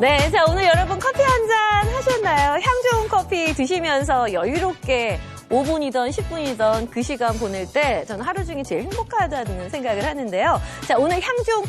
네, 자 오늘 여러분 커피 한 잔 하셨나요? 향 좋은 커피 드시면서 여유롭게 5분이던 10분이던 그 시간 보낼 때 저는 하루 중에 제일 행복하다는 생각을 하는데요. 자 오늘 향 좋은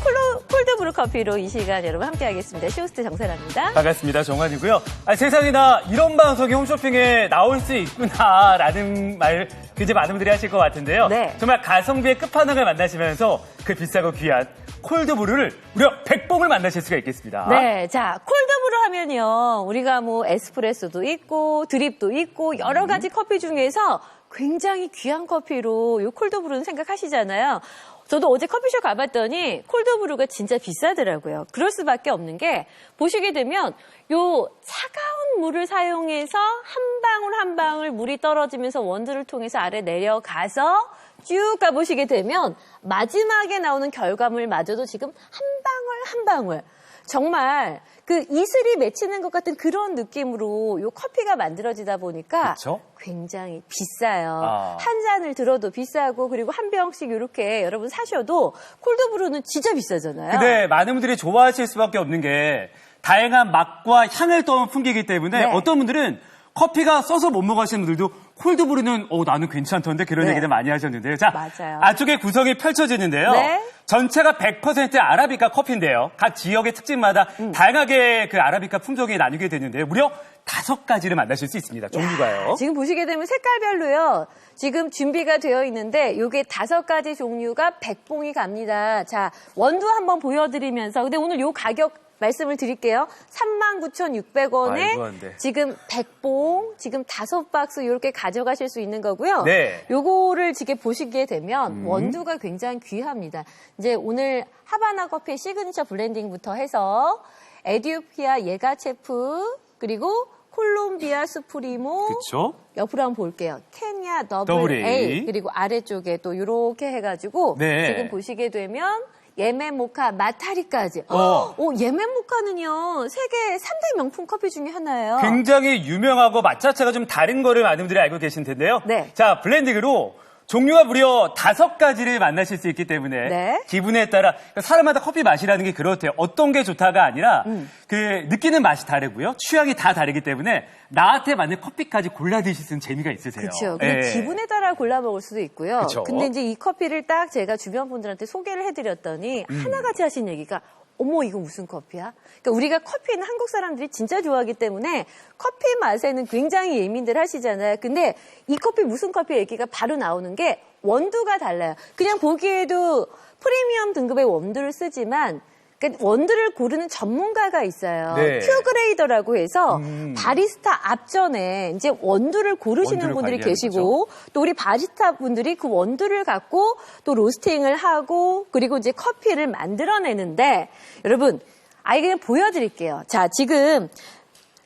콜드브루 커피로 이 시간 여러분 함께 하겠습니다. 쇼스트 정세라입니다. 반갑습니다. 정환이고요. 아, 세상에나 이런 방송이 홈쇼핑에 나올 수 있구나라는 말 굉장히 많은 분들이 하실 것 같은데요. 네. 정말 가성비의 끝판왕을 만나시면서 그 비싸고 귀한 콜드브루를 무려 100봉을 만나실 수가 있겠습니다. 네, 자 콜드브루 하면요 우리가 뭐 에스프레소도 있고 드립도 있고 여러 가지 커피 중에서 굉장히 귀한 커피로 요 콜드브루는 생각하시잖아요. 저도 어제 커피숍 가봤더니 콜드브루가 진짜 비싸더라고요. 그럴 수밖에 없는 게 보시게 되면 요 차가운 물을 사용해서 한 방울 한 방울 물이 떨어지면서 원두를 통해서 아래 내려가서 쭉 가보시게 되면 마지막에 나오는 결과물마저도 지금 한 방울 한 방울 정말 그 이슬이 맺히는 것 같은 그런 느낌으로 요 커피가 만들어지다 보니까 그쵸? 굉장히 비싸요. 아. 한 잔을 들어도 비싸고 그리고 한 병씩 이렇게 여러분 사셔도 콜드브루는 진짜 비싸잖아요. 근데 많은 분들이 좋아하실 수밖에 없는 게 다양한 맛과 향을 또 풍기기 때문에 네. 어떤 분들은 커피가 써서 못 먹으시는 분들도 콜드브루는 어 나는 괜찮던데 그런 네. 얘기를 많이 하셨는데요. 자, 맞아요. 앞쪽에 구성이 펼쳐지는데요. 네. 전체가 100% 아라비카 커피인데요. 각 지역의 특징마다 음. 다양하게 그 아라비카 품종이 나뉘게 되는데요. 무려 다섯 가지를 만나실 수 있습니다. 종류가요. 지금 보시게 되면 색깔별로요. 지금 준비가 되어 있는데 요게 다섯 가지 종류가 100봉이 갑니다. 자, 원두 한번 보여드리면서 근데 오늘 요 가격 말씀을 드릴게요. 39,600원에 말도 안 돼. 지금 100봉, 지금 다섯 박스 이렇게 가져가실 수 있는 거고요. 네. 요거를 지금 보시게 되면 원두가 굉장히 귀합니다. 이제 오늘 하바나 커피 시그니처 블렌딩부터 해서 에디오피아 예가체프 그리고 콜롬비아 스프리모 그렇죠? 옆으로 한번 볼게요. 케냐 더블. A. 그리고 아래쪽에 또 이렇게 해가지고 네. 지금 보시게 되면 예멘 모카 마타리까지. 어. 오, 예멘 모카는요 세계 3대 명품 커피 중에 하나예요. 굉장히 유명하고 맛 자체가 좀 다른 거를 많은 분들이 알고 계신 텐데요. 네. 자, 블렌딩으로 종류가 무려 다섯 가지를 만나실 수 있기 때문에 네. 기분에 따라 사람마다 커피 맛이라는 게 그렇대요. 어떤 게 좋다가 아니라 음. 그 느끼는 맛이 다르고요. 취향이 다 다르기 때문에 나한테 맞는 커피까지 골라 드실 수 있는 재미가 있으세요. 그렇죠. 예. 기분에 따라 골라 먹을 수도 있고요. 그쵸. 근데 이제 이 커피를 딱 제가 주변 분들한테 소개를 해드렸더니 음. 하나같이 하신 얘기가 어머 이거 무슨 커피야? 그러니까 우리가 커피는 한국 사람들이 진짜 좋아하기 때문에 커피 맛에는 굉장히 예민들 하시잖아요. 근데 이 커피 무슨 커피 얘기가 바로 나오는 게 원두가 달라요. 그냥 보기에도 프리미엄 등급의 원두를 쓰지만 그러니까 원두를 고르는 전문가가 있어요. 네. 큐그레이더라고 해서 음. 바리스타 앞전에 이제 원두를 고르시는 분들이 계시고 또 우리 바리스타 분들이 그 원두를 갖고 또 로스팅을 하고 그리고 이제 커피를 만들어내는데 여러분 아예 그냥 보여드릴게요. 자 지금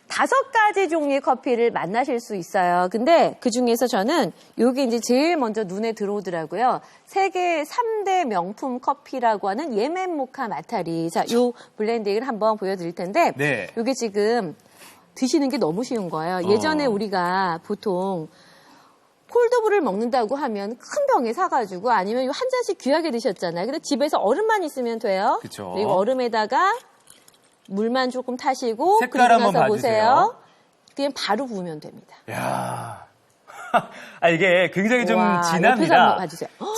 다섯 가지 종류의 커피를 만나실 수 있어요. 근데 그 중에서 저는 여기 이제 제일 먼저 눈에 들어오더라고요. 세계 3대 명품 커피라고 하는 예멘 모카 마타리. 자, 요 블렌딩을 한번 보여드릴 텐데. 네. 요게 지금 드시는 게 너무 쉬운 거예요. 예전에 어. 우리가 보통 콜드브루를 먹는다고 하면 큰 병에 사가지고 아니면 요한 잔씩 귀하게 드셨잖아요. 근데 집에서 얼음만 있으면 돼요. 그쵸. 리고 얼음에다가 물만 조금 타시고 색깔 그리고 한번 봐주세요. 보세요. 그냥 바로 부으면 됩니다. 야. 아, 이게 굉장히 좀 와, 진합니다.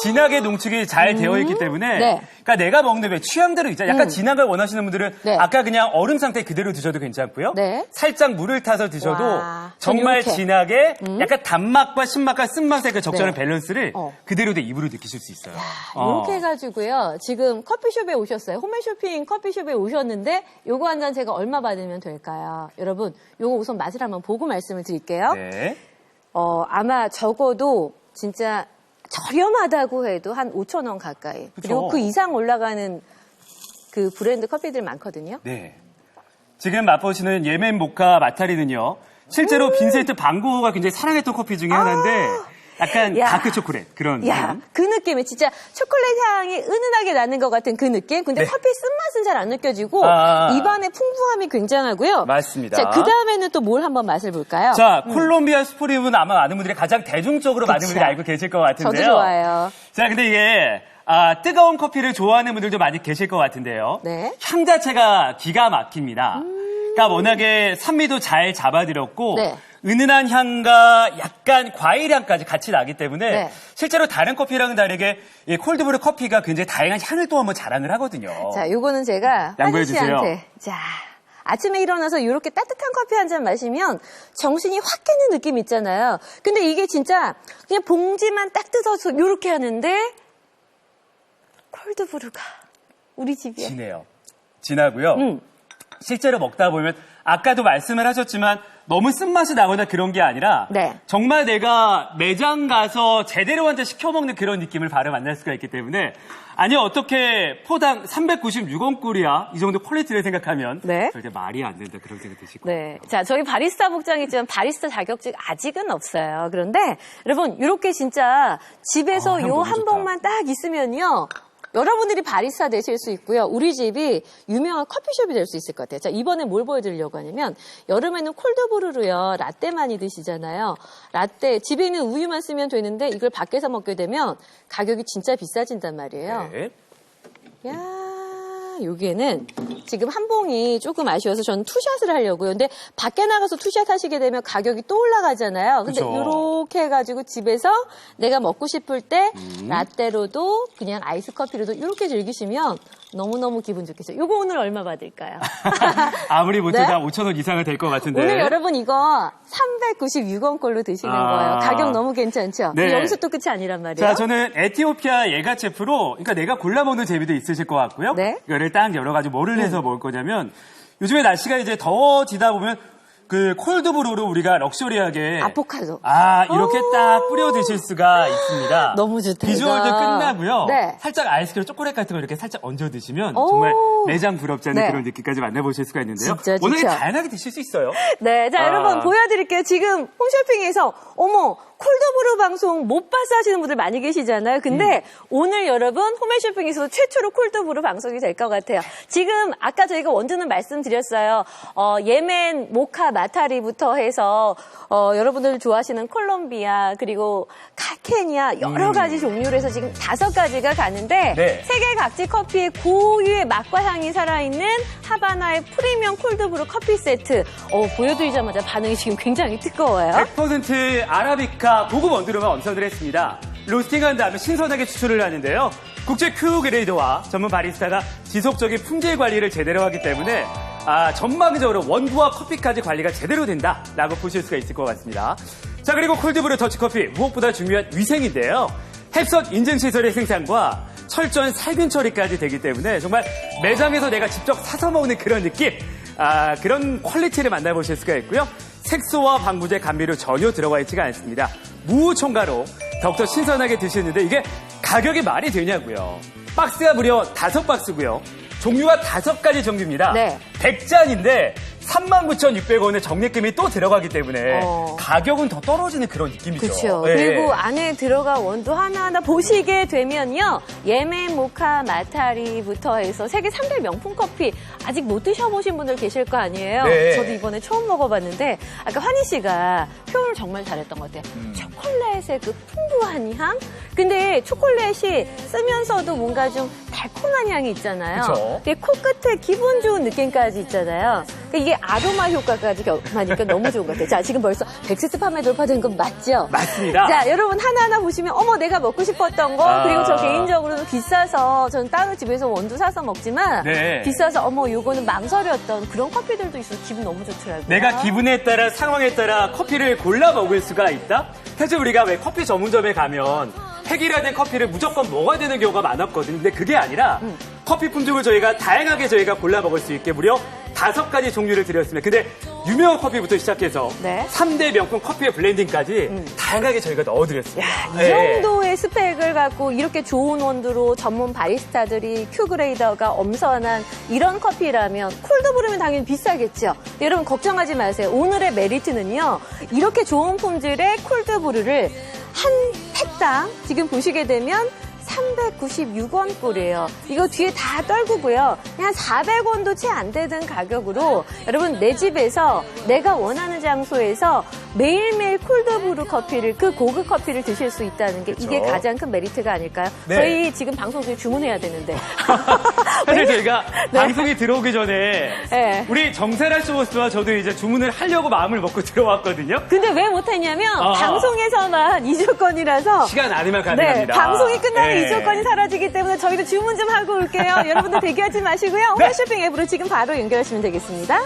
진하게 농축이 잘 되어 있기 때문에 네. 그러니까 내가 먹는 왜 취향대로 있잖아요. 약간 음. 진한 걸 원하시는 분들은 네. 아까 그냥 얼음 상태 그대로 드셔도 괜찮고요. 네. 살짝 물을 타서 드셔도 와, 정말 이렇게. 음. 진하게 약간 단맛과 신맛과 쓴맛의 그 적절한 네. 밸런스를 어. 그대로 내 입으로 느끼실 수 있어요. 어. 이렇게 해가지고요. 지금 커피숍에 오셨어요. 홈앤쇼핑 커피숍에 오셨는데 요거 한 잔 제가 얼마 받으면 될까요? 여러분 요거 우선 맛을 한번 보고 말씀을 드릴게요. 네. 어, 아마 적어도 진짜 저렴하다고 해도 한 5천 원 가까이. 그리고 그쵸. 그 이상 올라가는 그 브랜드 커피들 많거든요. 네. 지금 맛보시는 예멘 모카 마타리는요. 실제로 음. 빈센트 방고가 굉장히 사랑했던 커피 중에 하나인데 약간 야. 다크 초콜릿 그런 야, 느낌. 그 느낌이 진짜 초콜릿 향이 은은하게 나는 것 같은 그 느낌. 근데 네. 커피 쓴맛은 잘 안 느껴지고 아. 입안의 풍부함이 굉장하고요. 맞습니다. 자, 그 다음에는 또 뭘 한번 맛을 볼까요? 자, 콜롬비아 스프림은 아마 많은 분들이 가장 대중적으로 많은 그쵸. 분들이 알고 계실 것 같은데요. 저도 좋아요. 자, 근데 이게 아, 뜨거운 커피를 좋아하는 분들도 많이 계실 것 같은데요. 네. 향 자체가 기가 막힙니다. 그러니까 워낙에 산미도 잘 잡아들였고 네. 은은한 향과 약간 과일 향까지 같이 나기 때문에 네. 실제로 다른 커피랑은 다르게 이 콜드브루 커피가 굉장히 다양한 향을 또 한번 자랑을 하거든요. 자, 요거는 제가 양보해 주세요. 자. 아침에 일어나서 이렇게 따뜻한 커피 한 잔 마시면 정신이 확 깨는 느낌 있잖아요. 근데 이게 진짜 그냥 봉지만 딱 뜯어서 이렇게 하는데 콜드브루가 우리 집이야. 진해요. 진하고요. 음. 실제로 먹다 보면 아까도 말씀을 하셨지만 너무 쓴맛이 나거나 그런 게 아니라 네. 정말 내가 매장 가서 제대로 한잔 시켜 먹는 그런 느낌을 바로 만날 수가 있기 때문에 아니 어떻게 포당 396원 꿀이야 이 정도 퀄리티를 생각하면 네. 절대 말이 안 된다 그런 생각 드실 거예요. 네. 자, 저희 바리스타 복장이 있지만 바리스타 자격증 아직은 없어요. 그런데 여러분, 이렇게 진짜 집에서 아, 향요 너무 한 좋다. 봉만 딱 있으면요. 여러분들이 바리스타 되실 수 있고요. 우리 집이 유명한 커피숍이 될 수 있을 것 같아요. 자, 이번에 뭘 보여드리려고 하냐면, 여름에는 콜드브루로요, 라떼 많이 드시잖아요. 라떼, 집에 있는 우유만 쓰면 되는데, 이걸 밖에서 먹게 되면 가격이 진짜 비싸진단 말이에요. 네. 야, 여기에는 지금 한 봉이 조금 아쉬워서 저는 투샷을 하려고요. 근데 밖에 나가서 투샷 하시게 되면 가격이 또 올라가잖아요. 근데 그쵸. 이렇게 해가지고 집에서 내가 먹고 싶을 때 음. 라떼로도 그냥 아이스 커피로도 이렇게 즐기시면 너무너무 기분 좋겠어요. 요거 오늘 얼마 받을까요? 아무리 못해도 네? 한 5천 원 이상은 될 것 같은데. 오늘 여러분 이거 396원 꼴로 드시는 아. 거예요. 가격 너무 괜찮죠? 네. 여기서 또 끝이 아니란 말이에요. 자, 저는 에티오피아 예가체프로, 그러니까 내가 골라 먹는 재미도 있으실 것 같고요. 네. 이거를 딱 여러 가지 뭐를 해서 먹을 거냐면, 요즘에 날씨가 이제 더워지다 보면, 그 콜드브루로 우리가 럭셔리하게 아포카도. 아 이렇게 오. 딱 뿌려 드실 수가 있습니다. 너무 좋다, 비주얼도. 끝나고요. 네. 살짝 아이스크림 초콜릿 같은 거 이렇게 살짝 얹어 드시면 오. 정말 매장 부럽지 않은 네. 그런 느낌까지 만나보실 수가 있는데요. 진짜, 오늘 진짜. 다양하게 드실 수 있어요. 네, 자 아. 여러분 보여드릴게요. 지금 홈쇼핑에서 어머 콜드브루 방송 못 봐서 하시는 분들 많이 계시잖아요. 근데 음. 오늘 여러분 홈쇼핑에서 최초로 콜드브루 방송이 될 것 같아요. 지금 아까 저희가 원두는 말씀드렸어요. 어, 예멘, 모카, 마타리부터 해서 어, 여러분들 좋아하시는 콜롬비아 그리고 카케니아 여러 가지 종류로 해서 지금 다섯 가지가 가는데 음. 네. 세계 각지 커피의 고유의 맛과 향이 살아있는 하바나의 프리미엄 콜드브루 커피 세트. 어, 보여드리자마자 반응이 지금 굉장히 뜨거워요. 100% 아라비카 고급 원두로만 완성을 했습니다. 로스팅한 다음에 신선하게 추출을 하는데요. 국제 큐 그레이드와 전문 바리스타가 지속적인 품질 관리를 제대로 하기 때문에 아, 전망적으로 원두와 커피까지 관리가 제대로 된다라고 보실 수가 있을 것 같습니다. 자 그리고 콜드브루 더치커피 무엇보다 중요한 위생인데요. 햅선 인증 시설의 생산과 철저한 살균 처리까지 되기 때문에 정말 매장에서 내가 직접 사서 먹는 그런 느낌 아, 그런 퀄리티를 만나보실 수가 있고요. 색소와 방부제 감미료 전혀 들어가 있지가 않습니다. 무첨가로 더욱더 신선하게 드시는데 이게 가격이 말이 되냐고요. 박스가 무려 다섯 박스고요. 종류가 다섯 가지 종류입니다. 네. 100잔인데 39,600원의 적립금이 또 들어가기 때문에 어. 가격은 더 떨어지는 그런 느낌이죠. 그렇죠. 예. 그리고 안에 들어간 원두 하나하나 보시게 되면요. 예멘, 모카, 마타리부터 해서 세계 3대 명품 커피 아직 못 드셔보신 분들 계실 거 아니에요. 네. 저도 이번에 처음 먹어봤는데 아까 환희 씨가 표현을 정말 잘했던 것 같아요. 음. 초콜릿의 그 풍부한 향? 근데 초콜릿이 쓰면서도 뭔가 좀 달콤한 향이 있잖아요. 그쵸. 그게 코끝에 기분 좋은 느낌까지 있잖아요. 그러니까 이게 아로마 효과까지 겹하니까 너무 좋은 것 같아요. 자, 지금 벌써 100세트 판매 돌파된 건 맞죠? 맞습니다. 자, 여러분 하나하나 보시면 어머 내가 먹고 싶었던 거 아. 그리고 저 개인적으로는 비싸서 전 따로 집에서 원두 사서 먹지만 네. 비싸서 어머 요거는 망설였던 그런 커피들도 있어서 기분 너무 좋더라고요. 내가 기분에 따라 상황에 따라 커피를 골라 먹을 수가 있다? 사실 우리가 왜 커피 전문점에 가면 팩이라는 커피를 무조건 먹어야 되는 경우가 많았거든요. 근데 그게 아니라 음. 커피 품종을 저희가 다양하게 저희가 골라 먹을 수 있게 무려 다섯 가지 종류를 드렸습니다. 근데 유명한 커피부터 시작해서 네. 음. 삼 3대 명품 커피의 블렌딩까지 다양하게 저희가 넣어드렸습니다. 이 네. 정도의 스펙을 갖고 이렇게 좋은 원두로 전문 바리스타들이 큐그레이더가 엄선한 이런 커피라면 콜드브루면 당연히 비싸겠죠. 여러분 걱정하지 마세요. 오늘의 메리트는요. 이렇게 좋은 품질의 콜드브루를 한 팩당 지금 보시게 되면 396원 꼴이에요. 이거 뒤에 다 떨구고요. 그냥 400원도 채 안 되는 가격으로 여러분 내 집에서 내가 원하는 장소에서 매일매일 콜드브루 커피를 그 고급 커피를 드실 수 있다는 게 이게 그쵸. 가장 큰 메리트가 아닐까요? 네. 저희 지금 방송 중에 주문해야 되는데. 사실 저희가 네. 방송이 들어오기 전에 네. 우리 정세라 쇼호스트와 저도 이제 주문을 하려고 마음을 먹고 들어왔거든요. 근데 왜 못했냐면 아. 방송에서만 이 조건이라서 시간 아니면 네, 가능합니다. 방송이 끝나면 네. 이 조건이 사라지기 때문에 저희도 주문 좀 하고 올게요. 여러분들 대기하지 마시고요. 네. 홈쇼핑 앱으로 지금 바로 연결하시면 되겠습니다.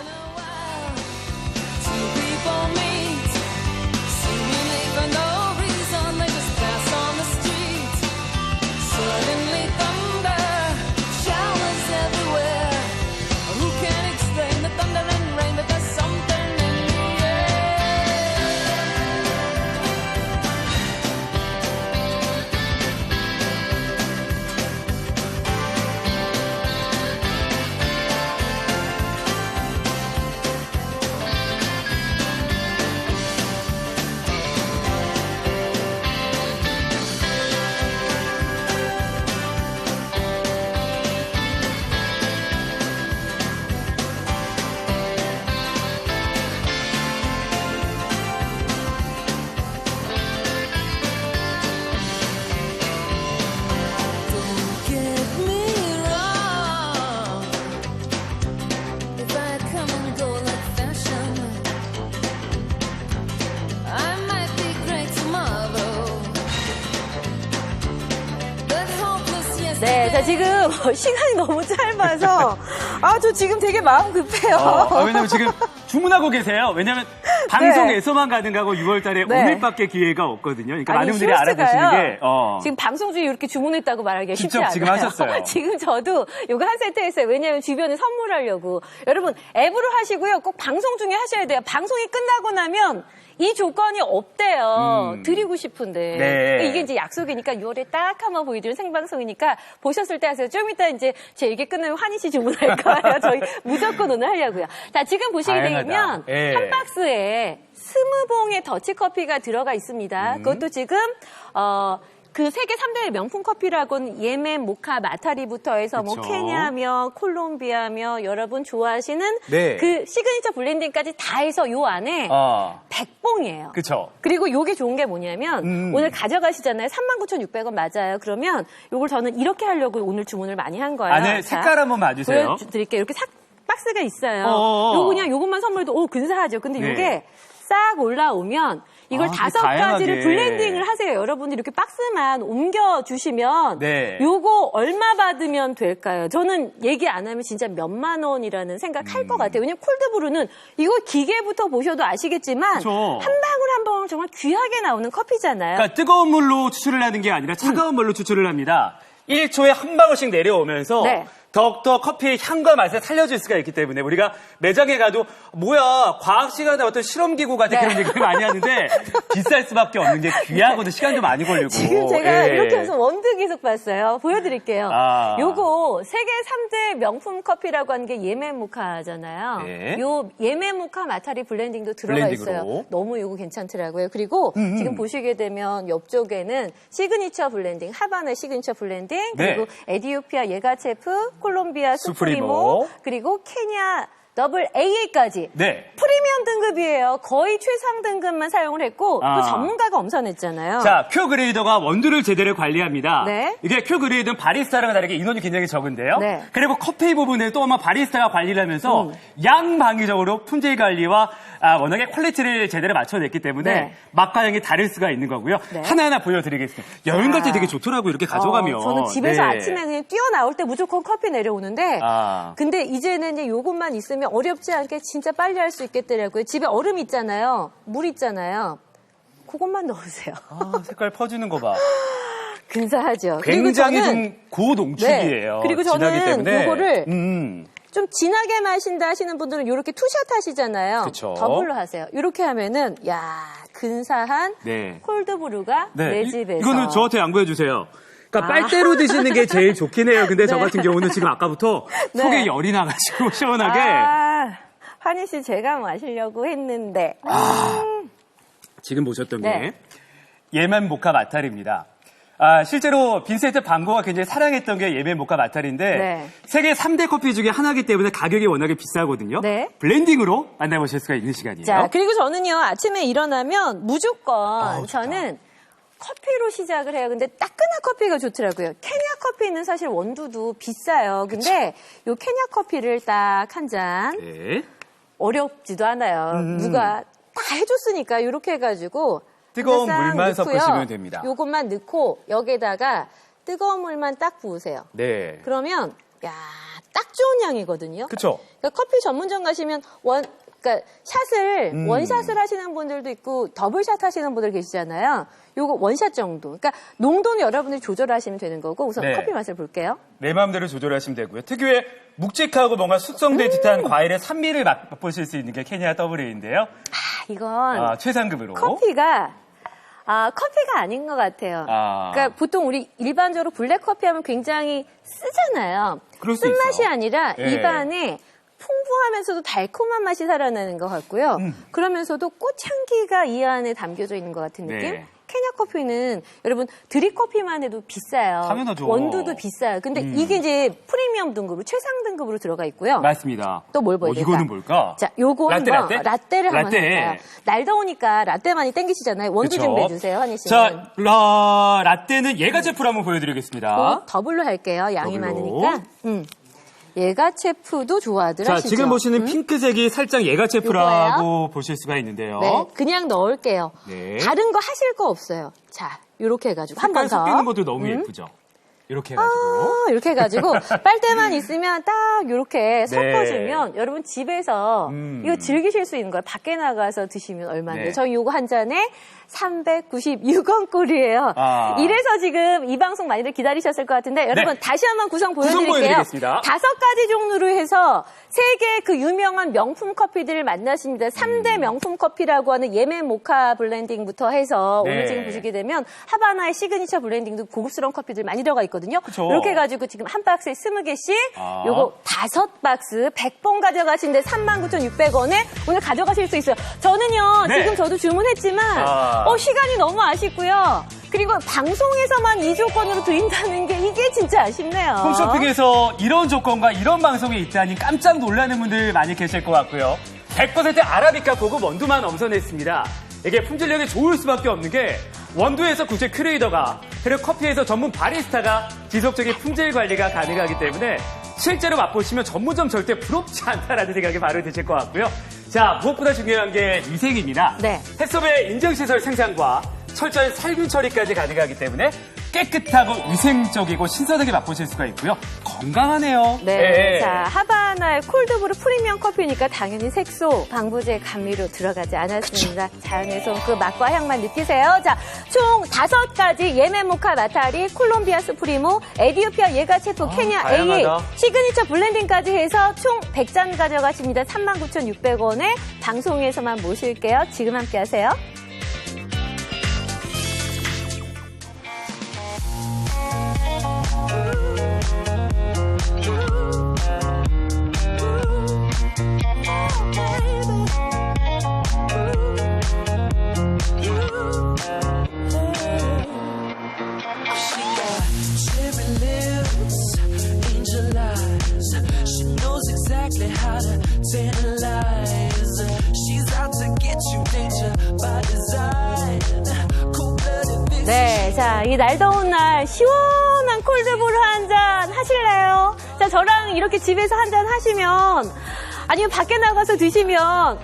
네. 자 지금 시간이 너무 짧아서 아 저 지금 되게 마음 급해요. 어, 아, 왜냐면 지금 주문하고 계세요. 왜냐면 방송에서만 가능하고 6월 달에 네. 오늘밖에 기회가 없거든요. 그러니까 아니, 많은 분들이. 알아보시는 게 어. 지금 방송 중에 이렇게 주문했다고 말하기가 쉽지 않아요. 지금 하셨어요. 지금 저도 이거 한 세트 했어요. 왜냐하면 주변에 선물하려고. 여러분 앱으로 하시고요. 꼭 방송 중에 하셔야 돼요. 방송이 끝나고 나면 이 조건이 없대요. 음. 드리고 싶은데. 네. 그러니까 이게 이제 약속이니까 6월에 딱 한번 보여드리는 생방송이니까 보셨을 때 하세요. 좀 이따 이제 제 얘기 끝나면 환희 씨 주문할 거예요. 저희 무조건 오늘 하려고요. 자, 지금 보시게 다양 되면 예. 한 박스에 스무 봉의 더치커피가 들어가 있습니다. 음. 그것도 지금 어, 그 세계 3대 명품 커피라고는 예멘, 모카, 마타리부터 해서 뭐 그쵸. 케냐며 콜롬비아며 여러분 좋아하시는 네. 그 시그니처 블렌딩까지 다 해서 요 안에 어. 100봉이에요. 그쵸. 그리고 요게 좋은 게 뭐냐면 음. 오늘 가져가시잖아요. 39,600원 맞아요. 그러면 요걸 저는 이렇게 하려고 오늘 주문을 많이 한 거예요. 안에 자, 색깔 한번 봐주세요. 보여드릴게요. 이렇게 삭, 박스가 있어요. 어어어. 요거 그냥 요것만 선물도 오 근사하죠. 근데 네. 요게 싹 올라오면 이걸 아, 다섯. 가지를 블렌딩을 하세요. 여러분들이 이렇게 박스만 옮겨 주시면 네. 요거 얼마 받으면 될까요? 저는 얘기 안 하면 진짜 몇만 원이라는 생각 할것 같아요. 왜냐면 콜드브루는 이거 기계부터 보셔도 아시겠지만 그쵸. 한 방울 한 방울 정말 귀하게 나오는 커피잖아요. 그러니까 뜨거운 물로 추출을 하는 게 아니라 차가운 물로 추출을 합니다. 1초에 한 방울씩 내려오면서 네. 더욱더 커피의 향과 맛을 살려줄 수가 있기 때문에 우리가 매장에 가도 뭐야 과학 시간에 어떤 실험 기구 같은 네. 그런 얘기를 많이 하는데 비쌀 수밖에 없는 게 귀하고도 시간도 많이 걸리고 지금 제가 예. 이렇게 해서 원두 계속 봤어요. 보여드릴게요. 아. 요거 세계 3대 명품 커피라고 하는 게 예멘 모카잖아요. 네. 요 예멘 모카 마타리 블렌딩도 들어가 블렌딩으로. 있어요. 너무 요거 괜찮더라고요. 그리고 음, 지금 보시게 되면 옆쪽에는 시그니처 블렌딩, 하바나 시그니처 블렌딩, 그리고 네. 에디오피아 예가체프, 콜롬비아 수프리모. 수프리모, 그리고 케냐 더블 AA까지 네. 프리미엄 등급이에요. 거의 최상 등급만 사용을 했고 아. 그 전문가가 엄선했잖아요. 자, 큐 그레이더가 원두를 제대로 관리합니다. 네. 이게 큐 그레이드는 바리스타랑 다르게 인원이 굉장히 적은데요. 네. 음. 그리고 커피 부분에 또 아마 바리스타가 관리를 하면서 양방위적으로 품질 관리와 아, 워낙에 퀄리티를 제대로 맞춰냈기 때문에 네. 맛과 향이 다를 수가 있는 거고요. 네. 하나하나 보여드리겠습니다. 여행 갈때 아. 되게 좋더라고요. 이렇게 가져가면. 어, 저는 집에서 네. 아침에 그냥 뛰어나올 때 무조건 커피 내려오는데 아. 근데 이제는 이제 요것만 있으면 어렵지 않게 진짜 빨리 할 수 있겠더라고요. 집에 얼음 있잖아요. 물 있잖아요. 그것만 넣으세요. 아, 색깔 퍼주는 거 봐. 근사하죠. 굉장히 좀 고농축이에요. 네. 그리고 저는 때문에. 요거를 음. 좀 진하게 마신다 하시는 분들은 이렇게 투샷 하시잖아요. 그쵸. 더블로 하세요. 이렇게 하면은 야 근사한 네. 콜드브루가 내 이- 집에서 이거는 저한테 양보해 주세요. 그러니까 아. 빨대로 드시는 게 제일 좋긴 해요. 근데 저 네. 같은 경우는 지금 아까부터 네. 속에 열이 나가지고 시원하게 아, 환희 씨 제가 마시려고 했는데 아. 지금 보셨던 네. 게 예만 모카 마탈입니다. 아, 실제로 빈센트 반고가 굉장히 사랑했던 게 예멘 모카 마타리인데 네. 세계 3대 커피 중에 하나이기 때문에 가격이 워낙에 비싸거든요. 네. 블렌딩으로 만나보실 수가 있는 시간이에요. 자, 그리고 저는요, 아침에 일어나면 무조건 아, 좋다. 저는 커피로 시작을 해요. 근데 따끈한 커피가 좋더라고요. 케냐 커피는 사실 원두도 비싸요. 근데 요 케냐 커피를 딱 한 잔 네. 어렵지도 않아요. 음. 누가 다 해줬으니까 이렇게 해가지고 뜨거운 싹 물만 넣고요. 섞으시면 됩니다. 요것만 넣고 여기다가 뜨거운 물만 딱 부으세요. 네. 그러면 야, 딱 좋은 양이거든요. 그쵸? 그러니까 커피 전문점 가시면 원, 그러니까 샷을 음. 원샷을 하시는 분들도 있고 더블샷 하시는 분들 계시잖아요. 요거 원샷 정도. 그러니까 농도는 여러분들이 조절하시면 되는 거고 우선 네. 커피 맛을 볼게요. 내 마음대로 조절하시면 되고요. 특유의 묵직하고 뭔가 숙성된 듯한 과일의 산미를 맛보실 수 있는 게 케냐 더블레인데요. 아, 이건 아, 최상급으로. 커피가 아 커피가 아닌 것 같아요. 아. 그러니까 보통 우리 일반적으로 블랙 커피 하면 굉장히 쓰잖아요. 쓴맛이. 아니라 예. 입안에 풍부하면서도 달콤한 맛이 살아나는 것 같고요. 음. 그러면서도 꽃향기가 이 안에 담겨져 있는 것 같은 느낌? 네. 케냐 커피는 여러분 드립 커피만 해도 비싸요. 당연하죠. 원두도 비싸요. 근데 음. 이게 이제 프리미엄 등급으로 최상 등급으로 들어가 있고요. 맞습니다. 또 뭘 보여야 어? 이거는 뭘까? 자, 요거 라떼, 한번 라떼? 라떼? 를 한번 라떼. 해볼까요? 날 더우니까 라떼 많이 땡기시잖아요. 원두 좀 그쵸? 내주세요, 환희 씨. 자, 라, 라떼는 예가 제프로 한번 보여드리겠습니다. 어? 더블로 할게요. 양이 더블로. 많으니까. 음. 얘가 체프도 좋아들 자, 하시죠. 지금 보시는 음? 핑크색이 살짝 예가 제프라고 보실 수가 있는데요. 네, 그냥 넣을게요. 네. 다른 거 하실 거 없어요. 자, 요렇게 해가지고 한 번 더. 섞이는 것도 너무 음? 예쁘죠? 이렇게 해가지고. 아, 이렇게 해가지고 빨대만 있으면 딱 이렇게 네. 섞어주면 여러분 집에서 음. 이거 즐기실 수 있는 거예요. 밖에 나가서 드시면 얼마인데 네. 저희 요거 한 잔에 396원 꼴이에요. 아. 이래서 지금 이 방송 많이들 기다리셨을 것 같은데 여러분 네. 다시 한번 구성 보여드릴게요. 다섯 가지 종류로 해서 세계 그 유명한 명품 커피들을 만나십니다. 3대 음. 명품 커피라고 하는 예멘 모카 블렌딩부터 해서 네. 오늘 지금 보시게 되면 하바나의 시그니처 블렌딩도 고급스러운 커피들 많이 들어가 있 거든요. 그쵸. 이렇게 해가지고 지금 한 박스에 20개씩 아. 요거 다섯 박스 100번 가져가시는데 39,600원에 오늘 가져가실 수 있어요. 저는요 네. 지금 저도 주문했지만 아. 어 시간이 너무 아쉽고요. 그리고 방송에서만 이 조건으로 드린다는 게 이게 진짜 아쉽네요. 홈쇼핑에서 이런 조건과 이런 방송이 있다니 깜짝 놀라는 분들 많이 계실 것 같고요. 100% 아라비카 고급 원두만 엄선했습니다. 이게 품질력이 좋을 수밖에 없는 게 원두에서 국제 큐레이더가 그리고 커피에서 전문 바리스타가 지속적인 품질 관리가 가능하기 때문에 실제로 맛보시면 전문점 절대 부럽지 않다라는 생각이 바로 드실 것 같고요. 자, 무엇보다 중요한 게 위생입니다. 네. 햇섭의 인증시설 생산과 철저한 살균 처리까지 가능하기 때문에 깨끗하고 위생적이고 신선하게 맛보실 수가 있고요. 건강하네요. 네. 자, 하바나의 콜드브루 프리미엄 커피니까 당연히 색소, 방부제, 감미료 들어가지 않았습니다. 자연에서 그 맛과 향만 느끼세요. 자, 총 다섯 가지 예멘 모카 마타리, 콜롬비아 스프리모, 에디오피아 예가체프, 케냐 아, 다양하다. A, 시그니처 블렌딩까지 해서 총 100잔 가져가십니다. 39,600원에 방송에서만 모실게요. 지금 함께 하세요. To tantalize. She's out to get you, danger by design. Cold-blooded 네, 자, 이 날 더운 날 시원한 콜드브루 한 잔 하실래요? 자, 저랑 이렇게 집에서 한 잔 하시면 아니면 밖에 나가서 드시면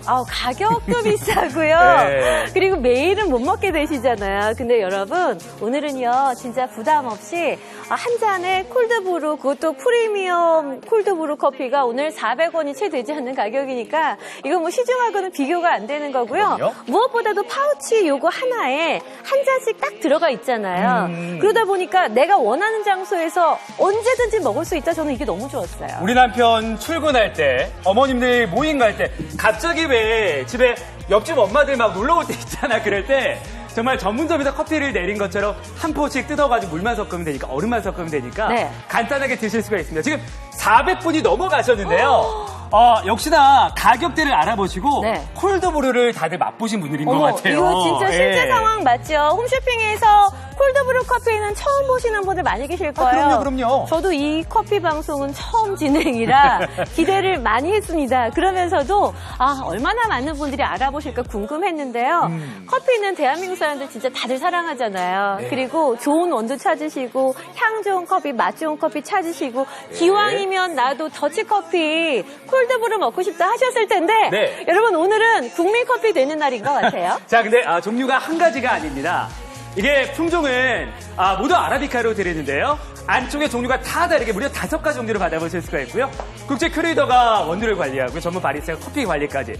아, 가격도 비싸고요. 네. 그리고 매일은 못 먹게 되시잖아요. 근데 여러분, 오늘은요, 진짜 부담 없이 아, 한 잔에 콜드브루, 그것도 프리미엄 콜드브루 커피가 오늘 400원이 채 되지 않는 가격이니까 이거 뭐 시중하고는 비교가 안 되는 거고요. 그럼요. 무엇보다도 파우치 요거 하나에 한 잔씩 딱 들어가 있잖아요. 음. 그러다 보니까 내가 원하는 장소에서 언제든지 먹을 수 있다. 저는 이게 너무 좋았어요. 우리 남편 출근할 때, 어머 님들 모임 갈 때, 갑자기 왜 집에 옆집 엄마들 막 놀러 올 때 있잖아. 그럴 때, 정말 전문점에서 커피를 내린 것처럼 한 포씩 뜯어가지고 물만 섞으면 되니까, 얼음만 섞으면 되니까, 네. 간단하게 드실 수가 있습니다. 지금 400분이 넘어가셨는데요. 어, 역시나 가격대를 알아보시고, 네. 콜드브루를 다들 맛보신 분들인 것 같아요. 이거 진짜 실제 예. 상황 맞죠? 홈쇼핑에서 콜드브루 커피는 처음 보시는 분들 많이 계실 거예요. 아, 그럼요, 그럼요. 저도 이 커피 방송은 처음 진행이라 기대를 많이 했습니다. 그러면서도 아 얼마나 많은 분들이 알아보실까 궁금했는데요. 음. 커피는 대한민국 사람들 진짜 다들 사랑하잖아요. 네. 그리고 좋은 원두 찾으시고 향 좋은 커피, 맛 좋은 커피 찾으시고 네. 기왕이면 나도 더치 커피, 콜드브루 먹고 싶다 하셨을 텐데 네. 여러분 오늘은 국민 커피 되는 날인 것 같아요. 자, 근데 아, 종류가 한 가지가 아닙니다. 이게 품종은 아, 모두 아라비카로 드리는데요. 안쪽에 종류가 다 다르게 무려 다섯 가지 종류를 받아보실 수가 있고요. 국제 큐레이더가 원두를 관리하고 전문 바리스타가 커피 관리까지